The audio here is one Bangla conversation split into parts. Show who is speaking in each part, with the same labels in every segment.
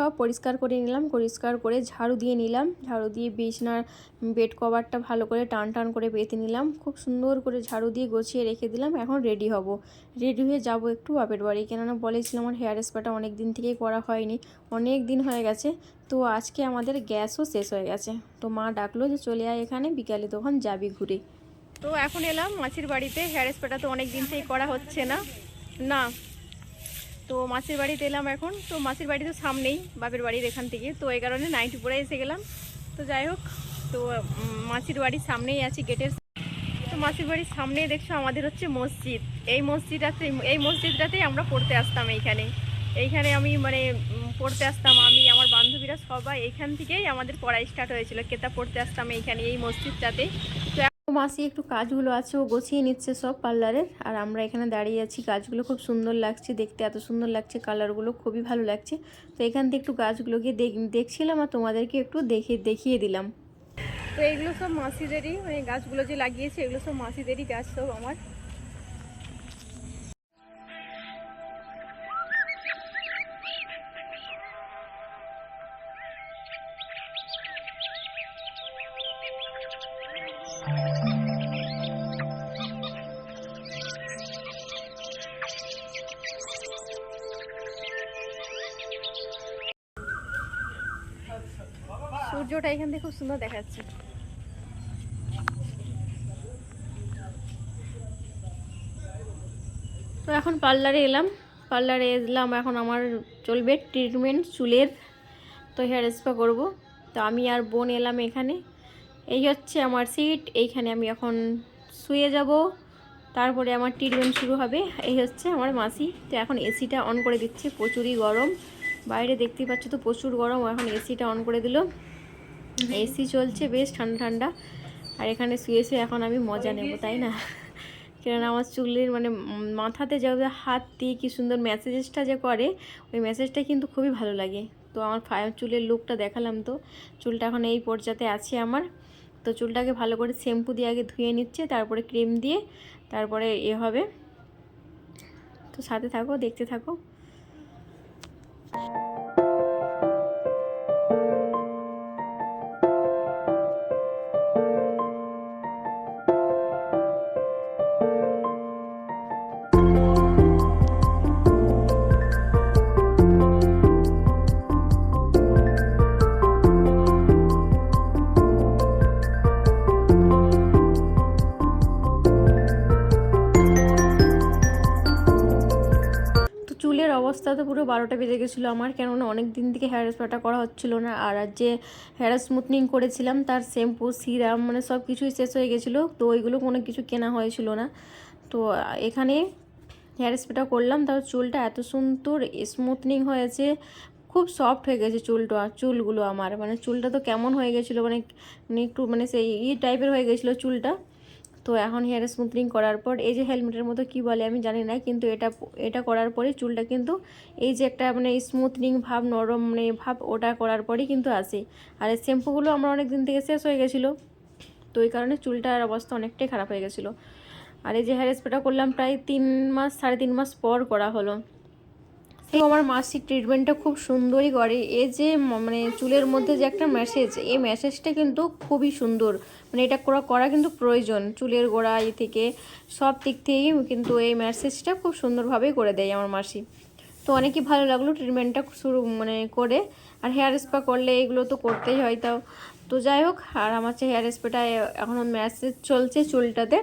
Speaker 1: সব পরিষ্কার করে নিলাম, পরিষ্কার করে ঝাড়ু দিয়ে নিলাম। ঝাড়ু দিয়ে বিছনার বেড কভারটা ভালো করে টান টান করে পেতে নিলাম। খুব সুন্দর করে ঝাড়ু দিয়ে গুছিয়ে রেখে দিলাম। এখন রেডি হব। রেডি হয়ে যাব একটু বাপের বাড়ি। কেননা বলেছিলাম আমার হেয়ার স্পাটা অনেক দিন থেকেই করা হয়নি। অনেক দিন হয়ে গেছে। তো আজকে আমাদের গ্যাসও শেষ হয়ে গেছে। তো মা ডাকলো যে চলে আয় এখানে, বিকালে তখন যাবি ঘুরে। তো এখন এলাম মাছির বাড়িতে। হেয়ার স্পাটা তো অনেক দিন থেকেই করা হচ্ছে না। না তো মাসির বাড়িতে এলাম এখন। তো মাসির বাড়ি তো সামনেই বাপের বাড়ির এখান থেকে। তো এই কারণে নাইনটি পরে এসে গেলাম। তো যাই হোক, তো মাসির বাড়ির সামনেই আছি গেটের তো মাসির বাড়ির সামনেই দেখছ আমাদের হচ্ছে মসজিদ। এই মসজিদটাতে, এই মসজিদটাতেই আমরা পড়তে আসতাম এইখানে। এইখানে আমি মানে পড়তে আসতাম আমি, আমার বান্ধবীরা সবাই এইখান থেকেই আমাদের পড়া স্টার্ট হয়েছিল। কেতাব পড়তে আসতাম এইখানে, এই মসজিদটাতে। তো মাসি একটু কাজগুলো আছে, ও গোছিয়ে নিচ্ছে সব পার্লারের আর আমরা এখানে দাঁড়িয়ে আছি গাছগুলো খুব সুন্দর লাগছে দেখতে, এত সুন্দর লাগছে কালারগুলো খুবই ভালো লাগছে। তো এখান থেকে একটু গাছগুলোকে দেখ- দেখছিলাম আর তোমাদেরকে একটু দেখে, দেখিয়ে দিলাম। তো এগুলো সব মাসিদেরই মানে গাছগুলো যে লাগিয়েছে, এগুলো সব মাসিদেরই গাছ সব আমার। খুব সুন্দর দেখা যাচ্ছে তো এখন পার্লারে এলাম। পার্লারে এলাম, এখন আমার চলবে ট্রিটমেন্ট চুলের। তো হেয়ার স্পা করব। তো আমি আর বোন এলাম এখানে। এই হচ্ছে আমার সিট এইখানে আমি এখন শুয়ে যাব। তারপরে আমার ট্রিটমেন্ট শুরু হবে। এই হচ্ছে আমার মাসি। তো এখন এসিটা অন করে দিচ্ছে। প্রচুরই গরম। বাইরে দেখতেই পাচ্ছ তো প্রচুর গরম। এখন এসিটা অন করে দিল। এসি চলছে, বেশ ঠান্ডা ঠান্ডা। আর এখানে শুয়ে শুয়ে এখন আমি মজা নেব, তাই না? কেননা আমার চুলের মানে মাথাতে যে হাত দিয়ে কি সুন্দর মেসেজেসটা যে করে, ওই ম্যাসেজটা কিন্তু খুবই ভালো লাগে। তো আমার চুলের লুকটা দেখালাম তো। চুলটা এখন এই পর্যাতে আছে আমার। তো চুলটাকে ভালো করে শ্যাম্পু দিয়ে আগে ধুয়ে নিচ্ছে, তারপরে ক্রিম দিয়ে, তারপরে এ হবে। তো সাথে থাকো, দেখতে থাকো। চুলের অবস্থা তো পুরো বারোটা বেজে গেছিল আমার, কেননা অনেক দিন থেকে হেয়ার স্পাটা করা হচ্ছিল না। আর আর যে হেয়ার স্মুথনিং করেছিলাম, তার শ্যাম্পু সিরাম মানে সব কিছুই শেষ হয়ে গেছিল, তো ওইগুলো কোনো কিছু কেনা হয়েছিল না। তো এখানে হেয়ার স্প্রেটা করলাম তার চুলটা এত সুন্দর স্মুথনিং হয়েছে, খুব সফট হয়ে গেছে চুলটা, চুলগুলো আমার। মানে চুলটা তো কেমন হয়ে গেছিল মানে মানে একটু মানে সেই ই টাইপের হয়ে গেছিল চুলটা। তো এখন হেয়ার স্মুথনিং করার পর, এই যে হেলমেটের মতো কি বলে আমি জানি না, কিন্তু এটা এটা করার পরে চুলটা কিন্তু এই যে একটা মানে স্মুথনিং ভাব, নরম মানে ভাব, ওটা করার পরেই কিন্তু আসে। আর এই শ্যাম্পুগুলো আমার অনেক দিন থেকে শেষ হয়ে গেছিল, তো এই কারণে চুলটার অবস্থা অনেকটাই খারাপ হয়ে গেছিল। আর এই যে হেয়ার স্প্রেটা করলাম প্রায় তিন মাস, সাড়ে তিন মাস পর করা হলো। আমার মাসিক ট্রিটমেন্টটা খুব সুন্দরই করে। এই যে মানে চুলের মধ্যে যে একটা ম্যাসেজ এই ম্যাসেজটা কিন্তু খুবই সুন্দর। মানে এটা করা করা কিন্তু প্রয়োজন চুলের গোড়া এই থেকে। সব দিক থেকেই কিন্তু এই ম্যাসেজটা খুব সুন্দরভাবে করে দেয় আমার মাসি। তো অনেকই ভালো লাগল ট্রিটমেন্টটা শুরু মানে করে। আর হেয়ার স্পা করলে এগুলো তো করতেই হয় তাও। তো যাই হোক, আর আমার হচ্ছে হেয়ার স্প্রেটা এখন ম্যাসেজ চলছে চুলটাতে।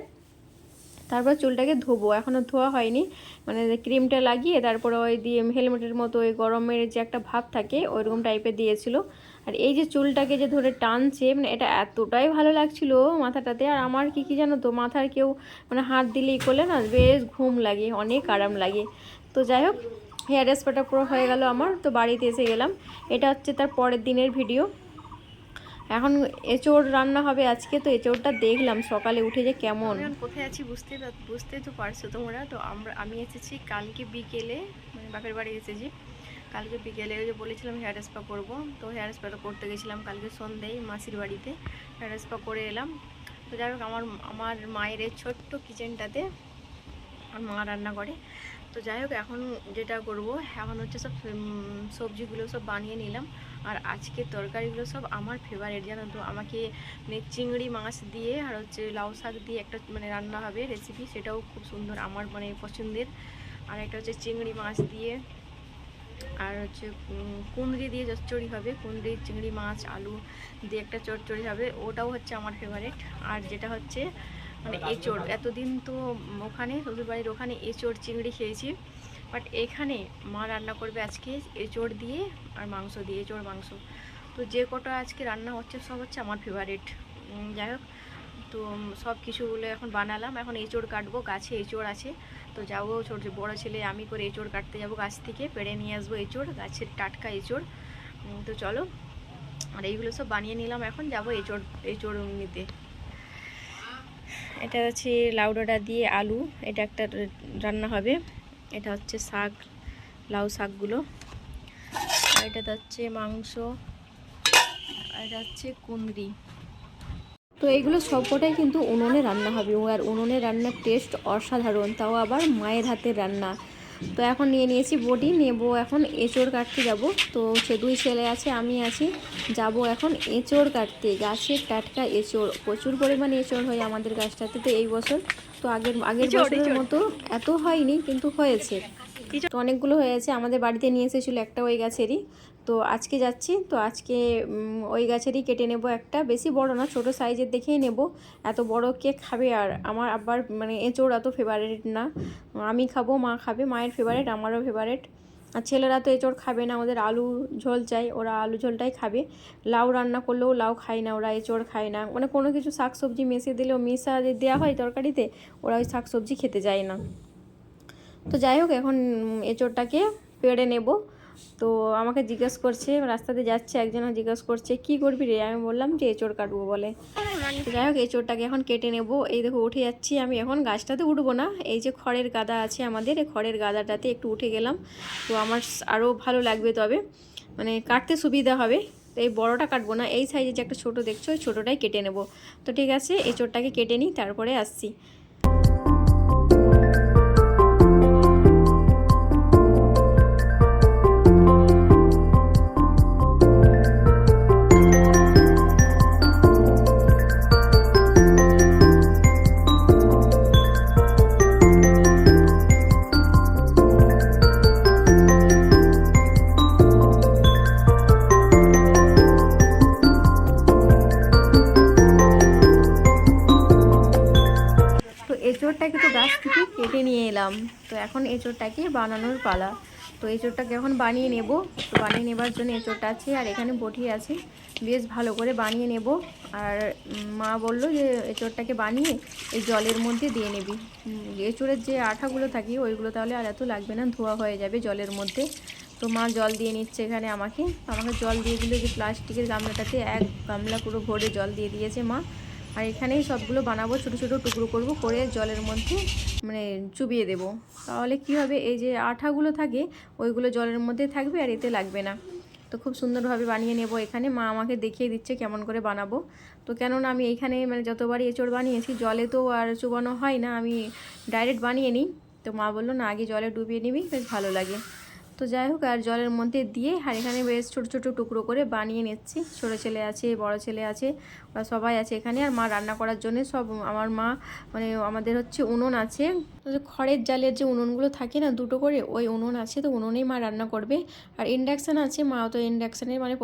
Speaker 1: তারপর চুলটাকে ধোবো। এখনও ধোয়া হয়নি। মানে ক্রিমটা লাগিয়ে তারপরে ওই দিয়ে হেলমেটের মতো ওই গরমের যে একটা ভাব থাকে, ওইরকম টাইপের দিয়েছিল। আর এই যে চুলটাকে যে ধরে টানছে মানে এটা এতটাই ভালো লাগছিল মাথাটাতে। আর আমার কি কি জানো তো, মাথার কেউ মানে হাত দিলেই করলে না বেশ ঘুম লাগে, অনেক আরাম লাগে। তো যাই হোক হেয়ার স্পাটা পুরো হয়ে গেল আমার। তো বাড়িতে এসে গেলাম। এটা হচ্ছে তার পরের দিনের ভিডিও এখন এঁচোড় রান্না হবে আজকে, তো এঁচোড়টা দেখলাম সকালে উঠে যে কেমন। কোথায় আছি বুঝতে বুঝতে তো পারছ তোমরা, তো আমরা আমি এসেছি কালকে বিকেলে মানে বাপের বাড়ি এসেছি। কালকে বিকেলে ওই যে বলেছিলাম হেয়ার স্পা করব, তো হেয়ার স্পাটা করতে গেছিলাম কালকে সন্ধ্যেই মাসির বাড়িতে, হেয়ার স্পা করে এলাম। তো যাই হোক, আমার আমার মায়ের ছোট্ট কিচেনটাতে আর মা রান্না করে। তো যাই হোক, এখন যেটা করব, এখন হচ্ছে সব সবজিগুলো সব বানিয়ে নিলাম। আর আজকে তরকারিগুলো সব আমার ফেভারিট জানো তো? আমাকে মানে চিংড়ি মাছ দিয়ে আর হচ্ছে লাউ শাক দিয়ে একটা মানে রান্না হবে রেসিপি সেটাও খুব সুন্দর আমার মানে পছন্দের। আর একটা হচ্ছে চিংড়ি মাছ দিয়ে, আর হচ্ছে কুঁদরি দিয়ে চচ্চড়ি হবে। কুঁদরি, চিংড়ি মাছ, আলু দিয়ে একটা চচ্চড়ি হবে। ওটাও হচ্ছে আমার ফেভারিট আর যেটা হচ্ছে মানে এঁচড়। এতদিন তো ওখানে, শ্বশুরবাড়ির ওখানে এঁচড় চিংড়ি খেয়েছি। বাট এখানে মা রান্না করবে আজকে এঁচড় দিয়ে আর মাংস দিয়ে, এঁচড় মাংস। তো যে কটা আজকে রান্না হচ্ছে, সব হচ্ছে আমার ফেভারিট যাই হোক, তো সব কিছুগুলো এখন বানালাম। এখন এঁচড় কাটবো, গাছে এঁচড় আছে। তো যাব ছোট বড় ছেলে, আমি করে এঁচড় কাটতে যাব গাছ থেকে, পেড়ে নিয়ে আসব এঁচড়, গাছের টাটকা এঁচড়। তো চলো, আর এইগুলো সব বানিয়ে নিলাম এখন, যাব এঁচড় এঁচড় নিতে। এটা হচ্ছে লাউ ডাঁটা দিয়ে আলু, এটা একটা রান্না হবে। এটা হচ্ছে শাক, লাউ শাকগুলো। এটা হচ্ছে মাংস এটা হচ্ছে কুঁদরি তো এইগুলো সবকটাই কিন্তু উনুনে রান্না হবে আর উনুনে রান্নার টেস্ট অসাধারণ। তাও আবার মায়ের হাতের রান্না। তো এখন নিয়ে নিয়েছি বডি নেব এখন এঁচড় কাটতে যাব। তো সে দুই ছেলে আছে আমি আছি যাব এখন এঁচড় কাটতে। গাছের টাটকা এঁচড় প্রচুর পরিমাণে এঁচড় হয় আমাদের গাছটাতে তো এই বছর। তো আগের আগের বছরের মতো এত হয়নি কিন্তু হয়েছে। তো অনেকগুলো হয়েছে আমাদের বাড়িতে নিয়ে এসেছিল একটা ওই গাছেরই। তো আজকে যাচ্ছি। তো আজকে ওই গাছেরই কেটে নেব একটা। বেশি বড় না, ছোট সাইজের দেখেই নেব। এত বড় কে খাবে আর? আমার আবার মানে এঁচোড় এত ফেভারিট না। আমি খাব, মা খাবে, মায়ের ফেভারিট আমারও ফেভারিট আর ছেলেরা তো এঁচোড় খাবে না, ওদের আলু ঝোল চাই, ওরা আলু ঝোলটাই খাবে। লাউ রান্না করলেও লাউ খায় না, ওরা এঁচোড় খায় না। মানে কোনো কিছু শাক সবজি মেশে দিলেও মেশা দেওয়া হয় তরকারিতে, ওরা ওই শাক সবজি খেতে যায় না। তো যাই হোক, এখন এঁচোড়টাকে পেড়ে নেব। তো আমাকে জিজ্ঞেস করছে, রাস্তাতে যাচ্ছে একজন জিজ্ঞেস করছে, কি করবি রে? আমি বললাম যে, এঁচোড় কাটবো বলে। যাই হোক, এঁচোড়টাকে এখন কেটে নেব। এই দেখো, উঠে যাচ্ছি আমি এখন। গাছটাতে উঠবো না। এই যে খড়ের গাদা আছে আমাদের, এই খড়ের গাদাটাতে একটু উঠে গেলাম। তো আমার আরও ভালো লাগবে তবে। মানে কাটতে সুবিধা হবে। তো এই বড়টা কাটবো না। এই সাইজে যে একটা ছোটো দেখছ, ওই ছোটোটাই কেটে নেব। তো ঠিক আছে, এঁচোড়টাকে কেটে নিই, তারপরে আসছি। এলাম তো এখন এঁচোড়টাকে বানানোর পালা। তো এঁচোড়টাকে এখন বানিয়ে নেব। তো বানিয়ে নেবার জন্য এঁচোড়টা আছে আর এখানে বটি আছে। বেশ ভালো করে বানিয়ে নেব। আর মা বলল যে এঁচোড়টাকে বানিয়ে এই জলের মধ্যে দিয়ে নিবি। এঁচোড়ের যে আঠাগুলো থাকে ওইগুলো তাহলে আর এত লাগবে না, ধোয়া হয়ে যাবে জলের মধ্যে। তো মা জল দিয়ে নিচ্ছে এখানে আমাকে। আমাকে জল দিয়ে দিল যে প্লাস্টিকের গামলাটাতে এক গামলা পুরো ভরে জল দিয়ে দিয়েছে মা। আর এখানেই সবগুলো বানাবো, ছোটো ছোটো টুকরো করব, করে জলের মধ্যে মানে চুবিয়ে দেব। তাহলে কি হবে, এই যে আঠাগুলো থাকে, ওইগুলো জলের মধ্যে থাকবে আর এতে লাগবে না। তো খুব সুন্দরভাবে বানিয়ে নেব এখানে, মা আমাকে দেখিয়ে দিচ্ছে কেমন করে বানাবো। তো কেননা আমি এইখানে মানে যতবারই এঁচড় বানিয়েছি, জলে তো আর চুবানো হয় না, আমি ডাইরেক্ট বানিয়ে নিই। তো মা বলল, না, আগে জলে ডুবিয়ে নিবি, বেশ ভালো লাগে। তো যাই হোক, আর জলের মধ্যে দিয়ে এখানে বেশ ছোটো ছোটো টুকরো করে বানিয়ে নিচ্ছি। ছোটো ছেলে আছে, বড় ছেলে আছে, ওরা সবাই আছে এখানে। আর মা রান্না করার জন্য সব আমার মা মানে আমাদের হচ্ছে উনুন আছে। খড়ের জালের যে উনুনগুলো থাকে না, দুটো করে ওই উনুন আছে, তো উনুনেই মা রান্না করবে। আর ইন্ডাকশান আছে, মা তো ইন্ডাকশানের মানে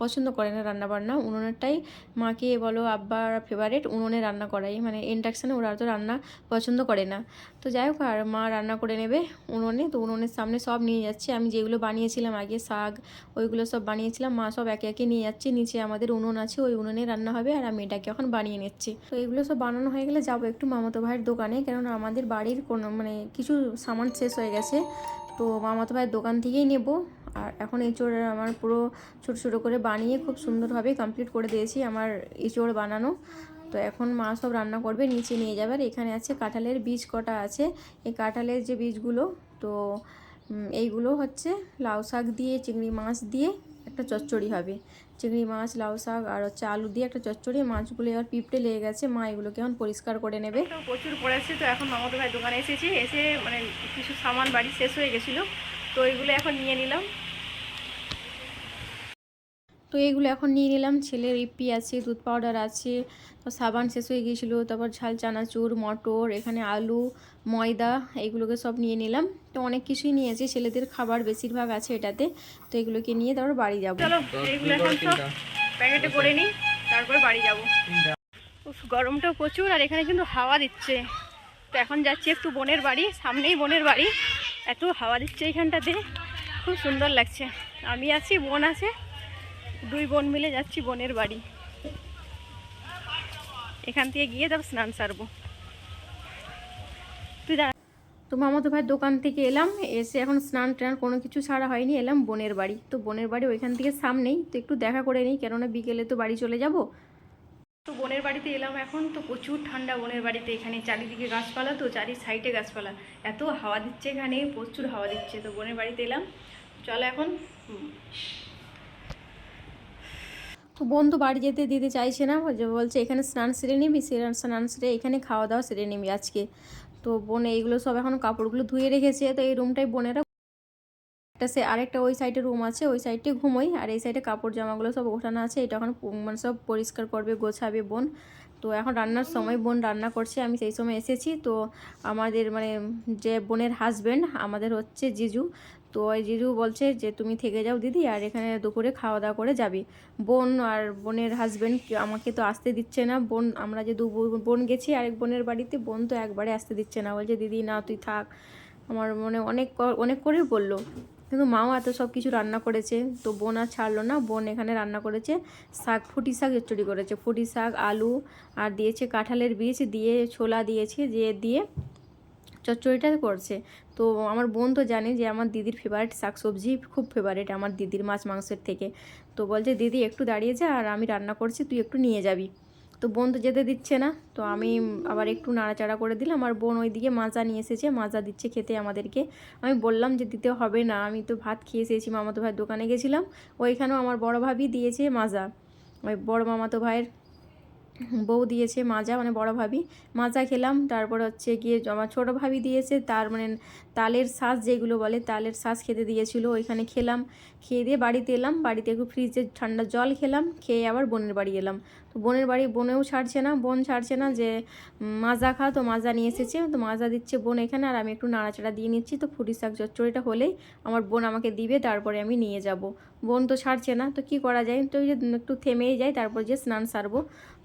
Speaker 1: পছন্দ করে না রান্না বান্না উনুনেরটাই মাকে বলো আব্বার ফেভারেট উনুনে রান্না করাই। মানে ইন্ডাকশানে ওরা তো রান্না পছন্দ করে না। তো যাই হোক, আর মা রান্না করে নেবে উনুনে। তো উনুনের সামনে সব নিয়ে যাচ্ছে। আমি যেগুলো বানিয়েছিলাম, আগে শাক, ওইগুলো সব বানিয়েছিলাম। মা সব একে একে নিয়ে যাচ্ছে। নিচে আমাদের উনুন আছে, ওই উনুনে রান্না হবে আর আমি এটাকে এখন বানিয়ে নিচ্ছি। তো এগুলো সব বানানো হয়ে গেলে যাব একটু মামাতো ভাইয়ের দোকানে। কেননা আমাদের বাড়ির কোনো মানে কিছু সামান শেষ হয়ে গেছে। তো মামাতো ভাইয়ের দোকান থেকেই নেব। আর এখন এঁচড় আমার পুরো ছোটো ছোটো করে বানিয়ে খুব সুন্দরভাবে কমপ্লিট করে দিয়েছি আমার এঁচড় বানানো। তো এখন মা সব রান্না করবে, নিচে নিয়ে যাবে। আর এখানে আছে কাঁঠালের বীজ কটা আছে। এই কাঁঠালের যে বীজগুলো, তো এইগুলো হচ্ছে লাউ শাক দিয়ে, চিংড়ি মাছ দিয়ে একটা চচ্চড়ি হবে। চিংড়ি মাছ, লাউ শাক আর হচ্ছে আলু দিয়ে একটা চচ্চড়ি। মাছগুলো এবার পিঁপড়ে লেগে গেছে, মা এগুলো কেমন পরিষ্কার করে নেবে। তো প্রচুর পড়েছে, তো এখন মামাতো ভাই দোকানে এসেছি, এসে মানে কিছু সামান বাড়ি শেষ হয়ে গেছিল, তো এগুলো এখন নিয়ে নিলাম। তো এইগুলো এখন নিয়ে নিলাম। ছেলের ইপি আছে দুধ পাউডার আছে তো সাবান শেষ হয়ে গিয়েছিল তারপর ঝাল চানাচুর মটর এখানে আলু ময়দা এইগুলোকে সব নিয়ে নিলাম। তো অনেক কিছুই নিয়েছি ছেলেদের খাবার বেশিরভাগ আছে এটাতে তো এগুলোকে নিয়ে তারপর বাড়ি যাব। প্যাকেটে করে নিই তারপরে বাড়ি যাব। উফ, গরমটাও প্রচুর আর এখানে কিন্তু হাওয়া দিচ্ছে। তো এখন যাচ্ছি একটু বোনের বাড়ি সামনেই বোনের বাড়ি। এত হাওয়া দিচ্ছে এইখানটাতে খুব সুন্দর লাগছে। আমি আছি বোন আছে। দুই বোন মিলে যাচ্ছি বোনের বাড়ি। এখান থেকে গিয়ে তারপর স্নান সারবো। তুই দাঁড়া। তো মামাতো ভাই দোকান থেকে এলাম, এসে এখন স্নান টান কোনো কিছু ছাড়া হয়নি, এলাম বোনের বাড়ি। তো বোনের বাড়ি ওইখান থেকে সামনেই, তো একটু দেখা করে নিই, কেননা বিকেলে তো বাড়ি চলে যাব। তো বোনের বাড়িতে এলাম এখন, তো প্রচুর ঠান্ডা বোনের বাড়িতে এখানে, চারিদিকে গাছপালা, তো চারি সাইডে গাছপালা। এত হাওয়া দিচ্ছে এখানে, প্রচুর হাওয়া দিচ্ছে, তো বোনের বাড়িতে এলাম। চলো এখন তো বোন তো বাড়ি যেতে দিতে চাইছে না বলছে এখানে স্নান সেরে নিবি স্নান সেরে এখানে খাওয়া দাওয়া সেরে নিবি আজকে। তো বোন এইগুলো সব এখন কাপড়গুলো ধুয়ে রেখেছে, তো এই রুমটাই বোনেরা একটা সে আরেকটা ওই সাইডে রুম আছে, ওই সাইডে ঘুমোই, আর এই সাইডে কাপড় জামাগুলো সব ওঠানো আছে, এটা এখন মানে সব পরিষ্কার করবে, গোছাবে বোন। তো এখন রান্নার সময় বোন রান্না করছে, আমি সেই সময় এসেছি। তো আমাদের মানে যে বোনের হাজব্যান্ড আমাদের হচ্ছে জিজু। তো জিজু বলছে যে, তুমি থেকে যাও দিদি, আর এখানে দুপুরে খাওয়া দাওয়া করে যাবি। বোন আর বোনের হাজব্যান্ড আমাকে তো আসতে দিচ্ছে না। বোন, আমরা যে দু বোন- গেছি আরেক বোনের বাড়িতে, বোন তো একবারে আসতে দিচ্ছে না। বলছে, দিদি না তুই থাক। আমার মনে অনেক অনেক করেই বলল। কিন্তু মাও এত সব কিছু রান্না করেছে, তো বোন আর ছাড়লো না। বোন এখানে রান্না করেছে শাক, ফুটি শাক চচ্চড়ি করেছে। ফুটি শাক, আলু, আর দিয়েছে কাঁঠালের বীজ, দিয়ে ছোলা দিয়েছে, দিয়ে দিয়ে চচ্চড়িটা করছে। তো আমার বোন তো জানে যে আমার দিদির ফেভারিট শাকসবজি খুব ফেভারিট আমার দিদির মাছ মাংসের থেকে। তো বলছে, দিদি, একটু দাঁড়িয়ে যা আর আমি রান্না করছি, তুই একটু নিয়ে যাবি। তো বোন তো যেতে দিচ্ছে না। তো আমি আবার একটু নাড়াচাড়া করে দিলাম। আর বোন ওইদিকে মাজা নিয়ে এসেছে, মাজা দিচ্ছে খেতে আমাদেরকে। আমি বললাম যে, দিতে হবে না, আমি তো ভাত খেয়ে এসেছি, মামাতো ভাইয়ের দোকানে গেছিলাম। ওইখানেও আমার বড় ভাবি দিয়েছে মাজা। ওই বড় মামাতো ভাইয়ের বউ দিয়েছে মাজা মানে বড় ভাবি। মাজা খেলাম, তারপর হচ্ছে গিয়ে আমার ছোটো ভাবি দিয়েছে, তার মানে তালের শ্বাস যেগুলো বলে, তালের শ্বাস খেতে দিয়েছিল, ওইখানে খেলাম। খেয়ে দিয়ে বাড়িতে এলাম, বাড়িতে একটু ফ্রিজে ঠান্ডা জল খেলাম, খেয়ে আবার বোনের বাড়ি এলাম। তো বোনের বাড়ি বোনেও ছাড়ছে না, বোন ছাড়ছে না যে মাজা খা, তো মাজা নিয়ে এসেছে, তো মাজা দিচ্ছে বোন এখানে, আর আমি একটু নাড়াচাড়া দিয়ে নিচ্ছি, তো ফুটি শাক চচ্চড়িটা হলেই আমার বোন আমাকে দিবে, তারপরে আমি নিয়ে যাব। বোন তো ছাড়ছে না, তো কি করা যায়? তো একটু থেমেই যাই তারপর যে স্নান সারবো।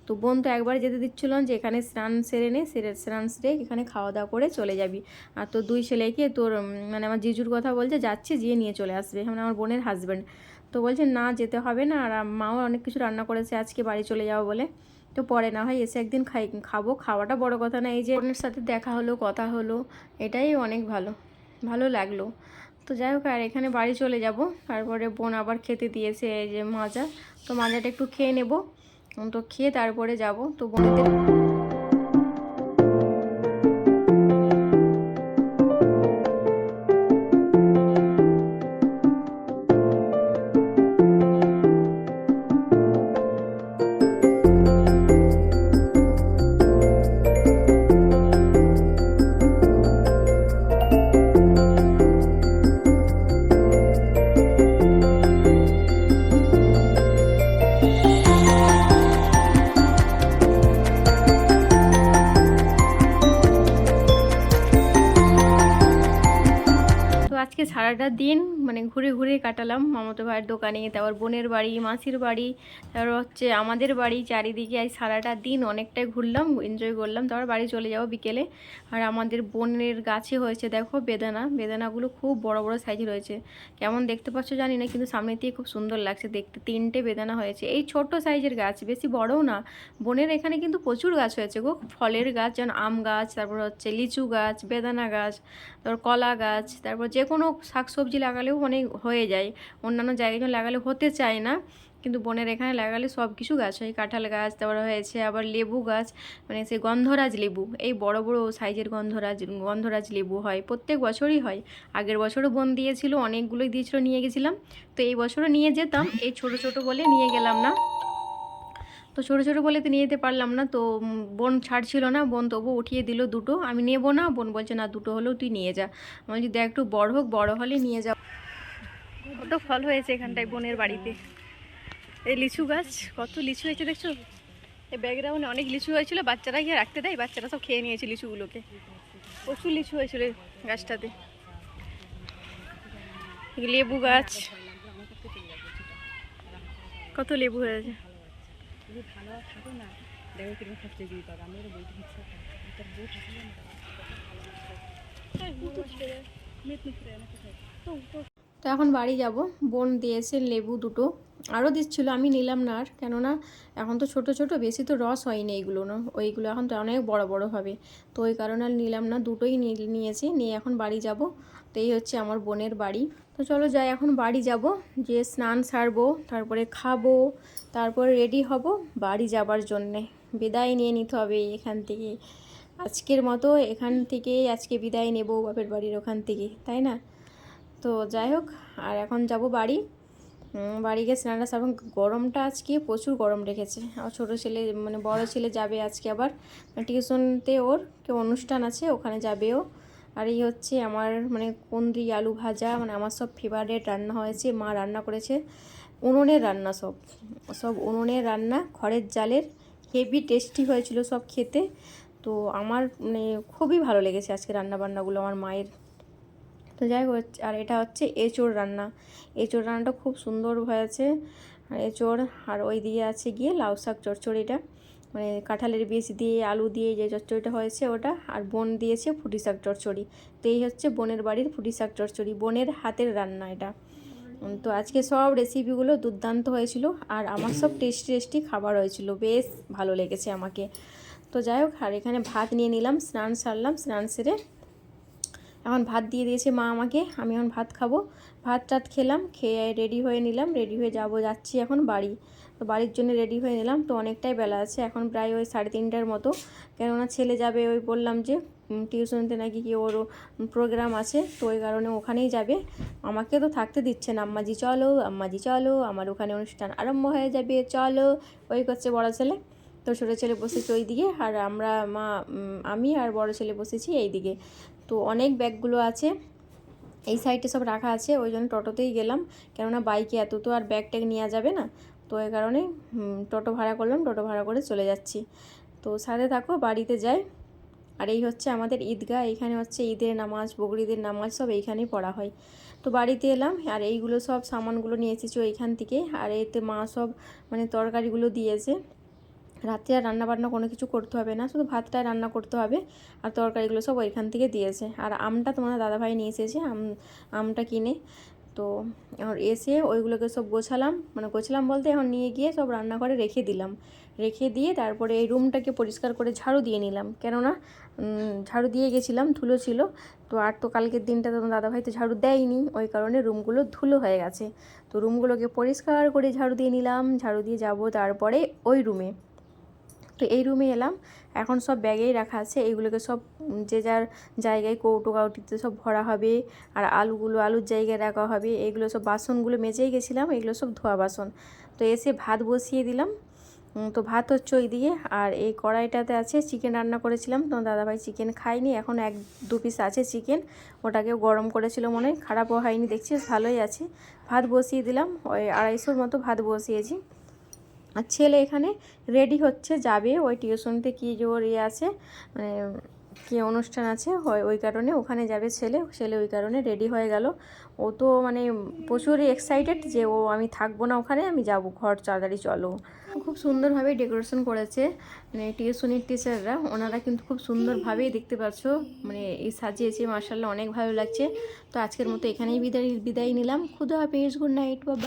Speaker 1: তো বোন তো একবার যেতে দিচ্ছিল যে এখানে স্নান সেরে নে, সেরে স্নান সেরে এখানে খাওয়া দাওয়া করে চলে যাবি। আর তোর দুই ছেলেকে তোর মানে আমার জিজুর কথা বলছে, যাচ্ছে গিয়ে নিয়ে চলে আসবে মানে আমার বোনের হাজব্যান্ড তো বলছে, না, যেতে হবে না। আর মাও অনেক কিছু রান্না করেছে, আজকে বাড়ি চলে যাব বলে। তো পরে না হয় এসে একদিন খাই, খাব। খাওয়াটা বড় কথা না, এই যে বোনের সাথে দেখা হলো, কথা হলো, এটাই অনেক ভালো ভালো লাগল। তো যাই হোক, আর এখানে বাড়ি চলে যাব। তারপরে বোন আবার খেতে দিয়েছে এই যে মাজা। তো মাজাটা একটু খেয়ে নেব। তো খেয়ে তারপরে যাব। তো বোনেদের ঘুরে কাটালাম মামাতো ভাইয়ের দোকানে, তারপর বোনের বাড়ি, মাসির বাড়ি, তারপর হচ্ছে আমাদের বাড়ি, চারিদিকে আজ সারাটা দিন অনেকটাই ঘুরলাম এনজয় করলাম, তারপর বাড়ি চলে যাব বিকেলে। আর আমাদের বোনের গাছে হয়েছে দেখো বেদানা, বেদানাগুলো খুব বড় বড় সাইজে রয়েছে কেমন দেখতে পাচ্ছ জানি না, কিন্তু সামনে দিয়ে খুব সুন্দর লাগছে দেখতে, তিনটে বেদানা হয়েছে। এই ছোট সাইজের গাছ, বেশি বড়ও না, বোনের এখানে কিন্তু প্রচুর গাছ হয়েছে গো, ফলের গাছ, যেমন আম গাছ, তারপর হচ্ছে লিচু গাছ, বেদানা গাছ, তারপর কলা গাছ, তারপর যে কোনো শাকসবজি লাগালেও অনেক হয়ে যায়। অন্যান্য জায়গায় যখন লাগালে হতে চায় না। কিন্তু বনের এখানে লাগালে সব কিছু গাছ হয়। কাঁঠাল গাছ, তারপরে হয়েছে আবার লেবু গাছ মানে সে গন্ধরাজ লেবু। এই বড় বড় সাইজের গন্ধরাজ গন্ধরাজ লেবু হয়। প্রত্যেক বছরই হয়। আগের বছরও বন দিয়েছিল, অনেকগুলোই দিয়েছিল, নিয়ে গেছিলাম। তো এই বছরও নিয়ে যেতাম। এই ছোট ছোট বলে নিয়ে গেলাম না। তো ছোটো ছোটো বলে তো নিয়ে যেতে পারলাম না। তো বোন ছাড়ছিল না। বোন তবু উঠিয়ে দিল দুটো। আমি নেব না। বোন বলছে, না, দুটো হলেও তুই নিয়ে যা। আমি যদি একটু বড় হোক, বড় হলে নিয়ে যা কত ফল হয়েছে এখানটায় বোনের বাড়িতে। এই লিচু গাছ, কত লিচু হয়েছে দেখছ? এই ব্যাকগ্রাউন্ডে অনেক লিচু হয়েছিল, বাচ্চারা গিয়ে রাখতে দেয়, বাচ্চারা সব খেয়ে নিয়েছে লিচুগুলোকে। প্রচুর লিচু হয়েছিল গাছটাতে। লেবু গাছ। কত লেবু হয়েছে। তো এখন বাড়ি যাব। বোন দিয়েছে লেবু দুটো। আরও দিচ্ছিল, আমি নিলাম না আর। কেননা এখন তো ছোট ছোট, বেশি তো রস হয়নি এইগুলো না। ওইগুলো এখন তো অনেক বড় বড় হবে। তো ওই কারণে আর নিলাম না, দুটোই নিয়ে- নিয়েছি। নিয়ে এখন বাড়ি যাব। তো এই হচ্ছে আমার বোনের বাড়ি। তো চলো যাই, এখন বাড়ি যাব। যে স্নান সারবো, তারপরে খাব, তারপরে রেডি হব বাড়ি যাবার জন্যে। বিদায় নিয়ে নিতে হবে এখান থেকে আজকের মতো এখান থেকে আজকে বিদায় নেব বাপের বাড়ির ওখান থেকে তাই না? তো যাই হোক, আর এখন যাব বাড়ি। বাড়ি গিয়ে স্নানটা সারব। গরমটা আজকে প্রচুর গরম রেখেছে। আর ছোটো ছেলে মানে বড় ছেলে যাবে আজকে আবার। টিউশনতে ওর কেউ অনুষ্ঠান আছে, ওখানে যাবে ও আর এই হচ্ছে আমার মানে কুন্দ্রি আলু ভাজা মানে আমার সব ফেভারেট রান্না হয়েছে। মা রান্না করেছে। উনুনের রান্না সব। সব উনুনের রান্না, খড়ের জালের। হেভি টেস্টি হয়েছিল সব খেতে। তো আমার মানে খুবই ভালো লেগেছে আজকে রান্না বান্নাগুলো আমার মায়ের তো যাই হোক, আর এটা হচ্ছে এঁচোড় রান্না। এঁচোড় রান্নাটা খুব সুন্দর হয়েছে। আর এঁচোড়, আর ওই দিয়ে আছে গিয়ে লাউ শাক চচ্চড়িটা। মানে কাঁঠালের বীজ দিয়ে, আলু দিয়ে যে চচ্চড়িটা হয়েছে ওটা, আর বোন দিয়েছে ফুটি শাক চচ্চড়ি। তো এই হচ্ছে বোনের বাড়ির ফুটি শাক চচ্চড়ি, বোনের হাতের রান্না এটা। তো আজকে সব রেসিপিগুলো দুর্দান্ত হয়েছিল, আর আমার সব টেস্টি টেস্টি খাবার হয়েছিল। বেশ ভালো লেগেছে আমাকে। তো যাই হোক, আর এখানে ভাত নিয়ে নিলাম, স্নান সারলাম, স্নান সেরে এখন ভাত দিয়ে দিয়েছে মা আমাকে, আমি এখন ভাত খাব। ভাত টাত খেলাম, খেয়ে রেডি হয়ে নিলাম রেডি হয়ে যাব, যাচ্ছি এখন বাড়ি। তো বাড়ির জন্য রেডি হয়ে নিলাম, তো অনেকটাই বেলা আছে, এখন প্রায় ওই সাড়ে তিনটার মতো। কেননা ছেলে যাবে ওই বললাম যে টিউশনতে নাকি কি ওর প্রোগ্রাম আছে, তো ওই কারণে ওখানেই যাবে। আমাকে তো থাকতে দিচ্ছে না, আম্মাজি চলো আম্মাজি চলো, আমার ওখানে অনুষ্ঠান আরম্ভ হয়ে যাবে, চলো। ওই করছে বড় ছেলে, তো ছোটো ছেলে বসেছে ওই দিকে আর আমরা মা আমি আর বড় ছেলে বসেছি এই দিকে তো অনেক ব্যাগগুলো আছে। এই সাইডে সব রাখা আছে, ওই জন্য টোটোতেই গেলাম। কেননা বাইকে এত তো আর ব্যাগ ট্যাগ নেওয়া যাবে না। তো এই কারণে টোটো ভাড়া করলাম, টোটো ভাড়া করে চলে যাচ্ছি। তো সাথে থাকো, বাড়িতে যাই। আর এই হচ্ছে আমাদের ঈদগাহ এইখানে হচ্ছে ঈদের নামাজ, বকরিদের নামাজ সব এইখানেই পড়া হয়। তো বাড়িতে এলাম, আর এইগুলো সব সামানগুলো নিয়ে এসেছি ওইখান থেকে। আর এতে মা সব মানে তরকারিগুলো দিয়েছে। রাত্রে আর রান্না বান্না কোনো কিছু করতে হবে না, শুধু ভাতটাই রান্না করতে হবে আর তরকারিগুলো সব ওইখান থেকে দিয়েছে। আর আমটা তোমাদের দাদাভাই নিয়ে এসেছে, আম, আমটা কিনে। তো আর এসে ওইগুলোকে সব গোছালাম মানে গোছালাম বলতে এখন নিয়ে গিয়ে সব রান্না করে রেখে দিলাম। রেখে দিয়ে তারপরে এই রুমটাকে পরিষ্কার করে ঝাড়ু দিয়ে নিলাম। কেননা ঝাড়ু দিয়ে গেছিলাম, ধুলো ছিল। তো আর তো কালকের দিনটা তো দাদাভাই তো ঝাড়ু দেয়নি, ওই কারণে রুমগুলো ধুলো হয়ে গেছে। তো রুমগুলোকে পরিষ্কার করে ঝাড়ু দিয়ে নিলাম, ঝাড়ু দিয়ে যাব তারপরে ওই রুমে। তো এই রুমে এলাম। এখন সব ব্যাগেই রাখা আছে। এইগুলোকে সব যে যার জায়গায় কৌটো কাউটিতে সব ভরা হবে আর আলুগুলো, আলুর জায়গায় রাখা হবে, এগুলো সব বাসনগুলো মেজেই গেছিলাম, এগুলো সব ধোয়া বাসন। তো এসে ভাত বসিয়ে দিলাম। তো ভাত হচ্ছে ওই দিয়ে। আর এই কড়াইটাতে আছে চিকেন রান্না করেছিলাম। তো দাদাভাই চিকেন খাইনি এখন এক, দু পিস আছে চিকেন ওটাকে গরম করেছিল মনে হয়। খারাপও হয়নি। দেখছি ভালোই আছে। ভাত বসিয়ে দিলাম। ওই আড়াইশোর মতো ভাত বসিয়েছি। আর ছেলে এখানে রেডি হচ্ছে, যাবে। ওই টিউশনতে কী ওর ইয়ে আছে মানে কি অনুষ্ঠান আছে, হয় ওই কারণে ওখানে যাবে ছেলে। ছেলে ওই কারণে রেডি হয়ে গেল। ও তো মানে প্রচুরই এক্সাইটেড যে ও আমি থাকব না ওখানে, আমি যাব ঘর, তাড়াতাড়ি চলো। খুব সুন্দরভাবে ডেকোরেশন করেছে মানে টিউশনির টিচাররা ওনারা কিন্তু খুব সুন্দরভাবেই দেখতে পাচ্ছ মানে এই সাজিয়েছে মার্শাল্লাহ অনেক ভালো লাগছে। তো আজকের মতো এখানেই বিদায় বিদায় নিলাম। খুদা হাফিজ গুড নাইট বাবা